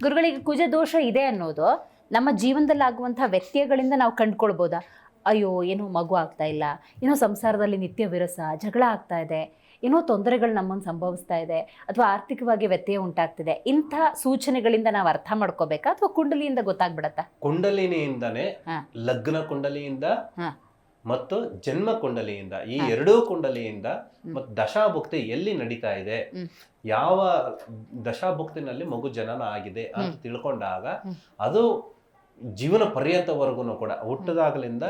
ಗುರುಗಳಿಗೆ ಕುಜ ದೋಷ ಇದೆ ಅನ್ನೋದು ನಮ್ಮ ಜೀವನದಲ್ಲಿ ಆಗುವಂತಹ ವ್ಯತ್ಯಯಗಳಿಂದ ನಾವು ಕಂಡ್ಕೊಳ್ಬೋದಾ ಅಯ್ಯೋ ಏನೋ ಮಗು ಆಗ್ತಾ ಇಲ್ಲ ಏನೋ ಸಂಸಾರದಲ್ಲಿ ನಿತ್ಯ ವಿರಸ ಜಗಳ ಆಗ್ತಾ ಇದೆ ಏನೋ ತೊಂದರೆಗಳು ನಮ್ಮನ್ನು ಸಂಭವಿಸ್ತಾ ಇದೆ ಅಥವಾ ಆರ್ಥಿಕವಾಗಿ ವ್ಯತ್ಯಯ ಉಂಟಾಗ್ತಿದೆ ಇಂಥ ಸೂಚನೆಗಳಿಂದ ನಾವು ಅರ್ಥ ಮಾಡ್ಕೋಬೇಕಾ ಅಥವಾ ಕುಂಡಲಿಯಿಂದ ಗೊತ್ತಾಗ್ಬಿಡತ್ತಾ ಕುಂಡಲಿನಿಯಿಂದನೇ ಹಾ. ಲಗ್ನ ಕುಂಡಲಿಯಿಂದ ಹಾ. ಮತ್ತು ಜನ್ಮ ಕುಂಡಲಿಯಿಂದ ಈ. ಎರಡೂ ಕುಂಡಲಿಯಿಂದ. ಮತ್ತು ದಶಾಭುಕ್ತಿ ಎಲ್ಲಿ ನಡೀತಾ ಇದೆ ಯಾವ ದಶಾಭುಕ್ತಿನಲ್ಲಿ ಮಗು ಜನನ ಆಗಿದೆ ಅಂತ ತಿಳ್ಕೊಂಡಾಗ ಅದು ಜೀವನ ಪರ್ಯಂತವರೆಗೂ ಕೂಡ ಹುಟ್ಟದಾಗಲಿಂದ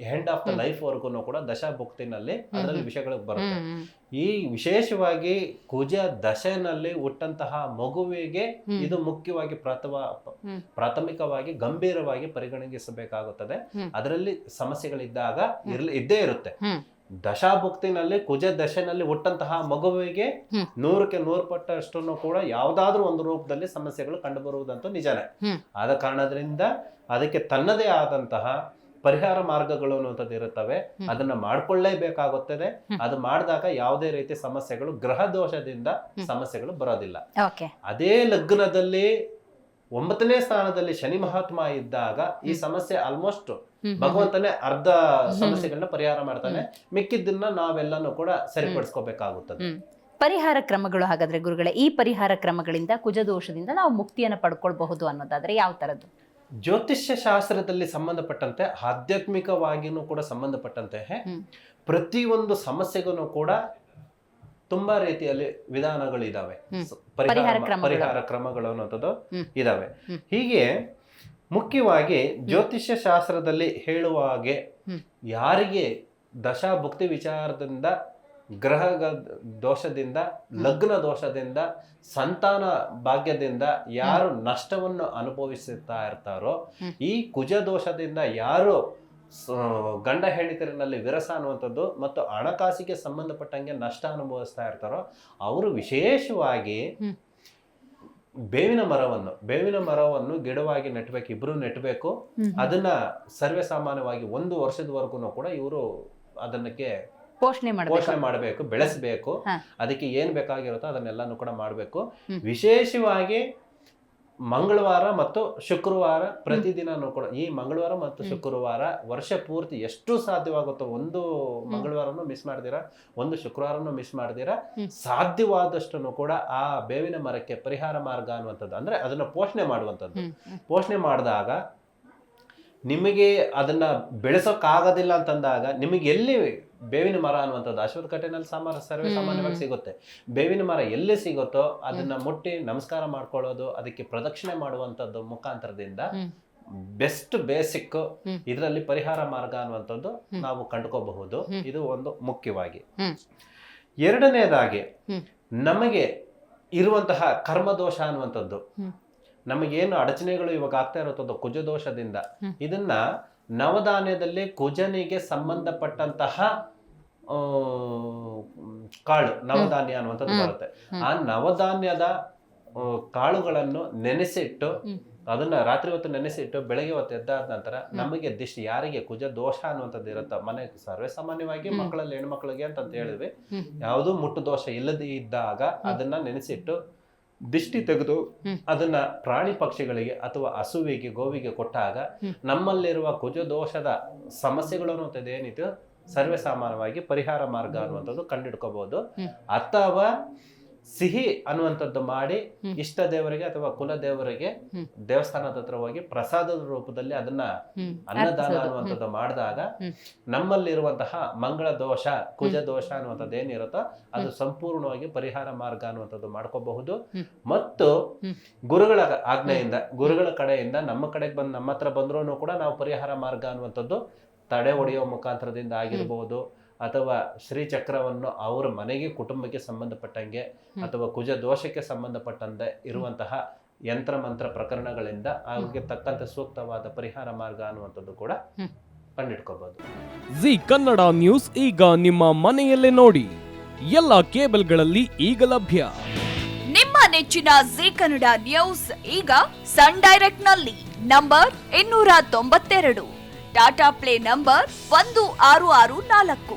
ಎಂಡ್ ಆಫ್ ದ. ಲೈಫ್ ವರ್ಗೂ ಕೂಡ ದಶಾಭುಕ್ತಿನಲ್ಲಿ ಅದರಲ್ಲಿ. ವಿಷಯಗಳು ಬರುತ್ತೆ ಈ ವಿಶೇಷವಾಗಿ ಕುಜ ದಶೆನಲ್ಲಿ ಹುಟ್ಟಂತಹ ಮಗುವಿಗೆ ಇದು ಮುಖ್ಯವಾಗಿ ಪ್ರಥಮ ಪ್ರಾಥಮಿಕವಾಗಿ ಗಂಭೀರವಾಗಿ ಪರಿಗಣಿಸಬೇಕಾಗುತ್ತದೆ. ಅದರಲ್ಲಿ ಸಮಸ್ಯೆಗಳಿದ್ದಾಗ ಇರ್ಲಿ ಇದ್ದೇ ಇರುತ್ತೆ. ದಶಾಭುಕ್ತಿನಲ್ಲಿ ಕುಜ ದಶೆನಲ್ಲಿ ಹುಟ್ಟಂತಹ ಮಗುವಿಗೆ. ನೂರಕ್ಕೆ ನೂರು ಪಟ್ಟಷ್ಟು ಕೂಡ ಯಾವುದಾದ್ರೂ ಒಂದು ರೂಪದಲ್ಲಿ ಸಮಸ್ಯೆಗಳು ಕಂಡುಬರುವುದಂತೂ ನಿಜನೇ. ಆದ ಕಾರಣದಿಂದ ಅದಕ್ಕೆ ತನ್ನದೇ ಆದಂತಹ ಪರಿಹಾರ ಮಾರ್ಗಗಳು ಅನ್ನುವಂಥದ್ದು ಇರುತ್ತವೆ. ಅದನ್ನ ಮಾಡ್ಕೊಳ್ಳೇಬೇಕಾಗುತ್ತದೆ. ಅದು ಮಾಡಿದಾಗ ಯಾವುದೇ ರೀತಿ ಸಮಸ್ಯೆಗಳು ಗ್ರಹ ದೋಷದಿಂದ ಸಮಸ್ಯೆಗಳು ಬರೋದಿಲ್ಲ. ಅದೇ ಲಗ್ನದಲ್ಲಿ ಒಂಬತ್ತನೇ ಸ್ಥಾನದಲ್ಲಿ ಶನಿ ಮಹಾತ್ಮ ಇದ್ದಾಗ ಈ ಸಮಸ್ಯೆ ಆಲ್ಮೋಸ್ಟ್ ಭಗವಂತನೇ ಅರ್ಧ. ಸಮಸ್ಯೆಗಳನ್ನ ಪರಿಹಾರ ಮಾಡ್ತಾನೆ. ಮಿಕ್ಕಿದ್ದನ್ನ ನಾವೆಲ್ಲನೂ ಕೂಡ ಸರಿಪಡಿಸ್ಕೋಬೇಕಾಗುತ್ತದೆ. ಪರಿಹಾರ ಕ್ರಮಗಳು ಹಾಗಾದ್ರೆ ಗುರುಗಳೇ ಈ ಪರಿಹಾರ ಕ್ರಮಗಳಿಂದ ಕುಜದೋಷದಿಂದ ನಾವು ಮುಕ್ತಿಯನ್ನು ಪಡ್ಕೊಳ್ಬಹುದು ಅನ್ನೋದಾದ್ರೆ ಯಾವ ತರದ್ದು? ಜ್ಯೋತಿಷ್ಯ ಶಾಸ್ತ್ರದಲ್ಲಿ ಸಂಬಂಧಪಟ್ಟಂತೆ ಆಧ್ಯಾತ್ಮಿಕವಾಗಿನೂ ಕೂಡ ಸಂಬಂಧಪಟ್ಟಂತೆ. ಪ್ರತಿಯೊಂದು ಸಮಸ್ಯೆಗೂ ಕೂಡ ತುಂಬಾ ರೀತಿಯಲ್ಲಿ ವಿಧಾನಗಳಿದಾವೆ. ಪರಿಹಾರ ಕ್ರಮಗಳು. ಅನ್ನೋದು ಅನ್ನೋಂಥದ್ದು ಇದಾವೆ. ಹೀಗೆ ಮುಖ್ಯವಾಗಿ ಜ್ಯೋತಿಷ್ಯ ಶಾಸ್ತ್ರದಲ್ಲಿ ಹೇಳುವ ಹಾಗೆ ಯಾರಿಗೆ ದಶಾ ದಶಾಭುಕ್ತಿ ವಿಚಾರದಿಂದ ಗ್ರಹ ದೋಷದಿಂದ ಲಗ್ನ ದೋಷದಿಂದ ಸಂತಾನ ಭಾಗ್ಯದಿಂದ ಯಾರು ನಷ್ಟವನ್ನು ಅನುಭವಿಸುತ್ತಾ ಇರ್ತಾರೋ ಈ ಕುಜ ದೋಷದಿಂದ ಯಾರು ಗಂಡ ಹೆಂಡತಿರಿನಲ್ಲಿ ವಿರಸ ಅನ್ನುವಂಥದ್ದು ಮತ್ತು ಹಣಕಾಸಿಗೆ ಸಂಬಂಧಪಟ್ಟಂಗೆ ನಷ್ಟ ಅನುಭವಿಸ್ತಾ ಇರ್ತಾರೋ ಅವರು ವಿಶೇಷವಾಗಿ ಬೇವಿನ ಮರವನ್ನು ಬೇವಿನ ಮರವನ್ನು ಗಿಡವಾಗಿ ನೆಟ್ಬೇಕು ಇಬ್ರು ನೆಟ್ಬೇಕು ಅದನ್ನ ಸರ್ವೇ ಸಾಮಾನ್ಯವಾಗಿ ಒಂದು ವರ್ಷದವರೆಗೂ ಕೂಡ ಇವರು ಅದನ್ನಕ್ಕೆ ಪೋಷಣೆ ಪೋಷಣೆ ಮಾಡಬೇಕು ಬೆಳೆಸಬೇಕು ಅದಕ್ಕೆ ಏನ್ ಬೇಕಾಗಿರುತ್ತೋ ಅದನ್ನೆಲ್ಲಾನು ಕೂಡ ಮಾಡಬೇಕು. ವಿಶೇಷವಾಗಿ ಮಂಗಳವಾರ ಮತ್ತು ಶುಕ್ರವಾರ ಪ್ರತಿದಿನನೂ ಕೂಡ ಈ ಮಂಗಳವಾರ ಮತ್ತು ಶುಕ್ರವಾರ ವರ್ಷ ಪೂರ್ತಿ ಎಷ್ಟು ಸಾಧ್ಯವಾಗುತ್ತೋ ಒಂದು ಮಂಗಳವಾರನು ಮಿಸ್ ಮಾಡ್ದಿರಾ ಒಂದು ಶುಕ್ರವಾರನೂ ಮಿಸ್ ಮಾಡ್ದಿರಾ ಸಾಧ್ಯವಾದಷ್ಟನ್ನು ಸಾಧ್ಯವಾದಷ್ಟು ಕೂಡ ಆ ಬೇವಿನ ಮರಕ್ಕೆ ಪರಿಹಾರ ಮಾರ್ಗ ಅನ್ನುವಂಥದ್ದು ಅಂದ್ರೆ ಅದನ್ನ ಪೋಷಣೆ ಮಾಡುವಂಥದ್ದು. ಪೋಷಣೆ ಮಾಡಿದಾಗ ನಿಮಗೆ ಅದನ್ನ ಬೆಳೆಸೋಕ್ಕಾಗೋದಿಲ್ಲ ಅಂತಂದಾಗ ನಿಮಗೆ ಎಲ್ಲಿ ಬೇವಿನ ಮರ ಅನ್ನುವಂಥದ್ದು ಅಶ್ವತ್ಥಕಟ್ಟೆನಲ್ಲಿ ಸಾಮಾರ ಸರ್ವೇ ಸಾಮಾನ್ಯವಾಗಿ ಸಿಗುತ್ತೆ. ಬೇವಿನ ಮರ ಎಲ್ಲಿ ಸಿಗುತ್ತೋ ಅದನ್ನ ಮುಟ್ಟಿ ನಮಸ್ಕಾರ ಮಾಡ್ಕೊಳ್ಳೋದು ಅದಕ್ಕೆ ಪ್ರದಕ್ಷಿಣೆ ಮಾಡುವಂಥದ್ದು ಮುಖಾಂತರದಿಂದ ಬೆಸ್ಟ್ ಬೇಸಿಕ್. ಇದರಲ್ಲಿ ಪರಿಹಾರ ಮಾರ್ಗ ಅನ್ನುವಂಥದ್ದು ನಾವು ಕಂಡುಕೋಬಹುದು. ಇದು ಒಂದು ಮುಖ್ಯವಾಗಿ. ಎರಡನೇದಾಗಿ ನಮಗೆ ಇರುವಂತಹ ಕರ್ಮದೋಷ ಅನ್ನುವಂಥದ್ದು. ನಮಗೇನು ಅಡಚಣೆಗಳು ಇವಾಗ ಆಗ್ತಾ ಇರುತ್ತದೋ ಕುಜದೋಷದಿಂದ ಇದನ್ನ ನವಧಾನ್ಯದಲ್ಲಿ ಕುಜನಿಗೆ ಸಂಬಂಧಪಟ್ಟಂತಹ ಕಾಳು ನವಧಾನ್ಯ ಅನ್ನುವಂಥದ್ದು ಬರುತ್ತೆ. ಆ ನವಧಾನ್ಯದ ಕಾಳುಗಳನ್ನು ನೆನೆಸಿಟ್ಟು ಅದನ್ನ ರಾತ್ರಿ ಹೊತ್ತು ನೆನೆಸಿಟ್ಟು ಬೆಳಗ್ಗೆ ಹೊತ್ತು ಎದ್ದಾದ ನಂತರ ನಮಗೆ ದಿಷ್ಟಿ ಯಾರಿಗೆ ಕುಜ ದೋಷ ಅನ್ನುವಂಥದ್ದು ಇರುತ್ತೋ ಮನೆ ಸರ್ವೇ ಸಾಮಾನ್ಯವಾಗಿ. ಮಕ್ಕಳಲ್ಲಿ ಹೆಣ್ಮಕ್ಳಿಗೆ ಅಂತ ಹೇಳಿದ್ವಿ. ಯಾವುದೂ ಮುಟ್ಟು ದೋಷ ಇಲ್ಲದೆ ಇದ್ದಾಗ ಅದನ್ನ ನೆನೆಸಿಟ್ಟು ದಿಷ್ಟಿ ತೆಗೆದು ಅದನ್ನ ಪ್ರಾಣಿ ಪಕ್ಷಿಗಳಿಗೆ ಅಥವಾ ಹಸುವಿಗೆ ಗೋವಿಗೆ ಕೊಟ್ಟಾಗ ನಮ್ಮಲ್ಲಿರುವ ಕುಜ ದೋಷದ ಸಮಸ್ಯೆಗಳು ಅನ್ನುವಂಥದ್ದು ಏನಿದೆ ಸರ್ವೇ ಸಾಮಾನ್ಯವಾಗಿ ಪರಿಹಾರ ಮಾರ್ಗ ಅನ್ನುವಂಥದ್ದು ಕಂಡಿಡ್ಕೋಬಹುದು. ಅಥವಾ ಸಿಹಿ ಅನ್ನುವಂಥದ್ದು ಮಾಡಿ ಇಷ್ಟ ದೇವರಿಗೆ ಅಥವಾ ಕುಲ ದೇವರಿಗೆ. ದೇವಸ್ಥಾನದ ಹತ್ರ ಹೋಗಿ ಪ್ರಸಾದದ ರೂಪದಲ್ಲಿ ಅದನ್ನ ಅನ್ನದಾನ. ಅನ್ನುವಂಥದ್ದು ಮಾಡಿದಾಗ. ನಮ್ಮಲ್ಲಿರುವಂತಹ ಮಂಗಳ ದೋಷ ಕುಜ ದೋಷ ಅನ್ನುವಂಥದ್ದು ಏನಿರುತ್ತೋ ಅದು ಸಂಪೂರ್ಣವಾಗಿ ಪರಿಹಾರ ಮಾರ್ಗ ಅನ್ನುವಂಥದ್ದು ಮಾಡ್ಕೋಬಹುದು. ಮತ್ತು ಗುರುಗಳ ಆಜ್ಞೆಯಿಂದ ಗುರುಗಳ ಕಡೆಯಿಂದ ನಮ್ಮ ಕಡೆಗೆ ಬಂದು ನಮ್ಮ ಹತ್ರ ಬಂದ್ರೂ ಕೂಡ ನಾವು ಪರಿಹಾರ ಮಾರ್ಗ ಅನ್ನುವಂಥದ್ದು ತಡೆ ಒಡೆಯುವ ಮುಖಾಂತರದಿಂದ ಆಗಿರ್ಬೋದು. ಅಥವಾ ಶ್ರೀಚಕ್ರವನ್ನು ಅವರ ಮನೆಗೆ ಕುಟುಂಬಕ್ಕೆ ಸಂಬಂಧಪಟ್ಟಂಗೆ ಅಥವಾ ಕುಜ ದೋಷಕ್ಕೆ ಸಂಬಂಧಪಟ್ಟಂತೆ ಇರುವಂತಹ ಯಂತ್ರ ಮಂತ್ರ ಪ್ರಕರಣಗಳಿಂದ ಅವ್ರಿಗೆ ತಕ್ಕಂತೆ ಸೂಕ್ತವಾದ ಪರಿಹಾರ ಮಾರ್ಗ ಅನ್ನುವಂಥದ್ದು ಕೂಡ. ಕಂಡಿಡ್ಕೋಬಹುದು ಜಿ ಕನ್ನಡ ನ್ಯೂಸ್ ಈಗ ನಿಮ್ಮ ಮನೆಯಲ್ಲೇ ನೋಡಿ. ಎಲ್ಲ ಕೇಬಲ್ಗಳಲ್ಲಿ ಈಗ ಲಭ್ಯ. ನಿಮ್ಮ ನೆಚ್ಚಿನ ಜಿ ಕನ್ನಡ ನ್ಯೂಸ್ ಈಗ ಸನ್ ಡೈರೆಕ್ಟ್ನಲ್ಲಿ ನಂಬರ್ ಇನ್ನೂರ ತೊಂಬತ್ತೆರಡು. ಟಾಟಾ ಪ್ಲೇ ನಂಬರ್ ಒಂದು ಆರು ಆರು ನಾಲ್ಕು.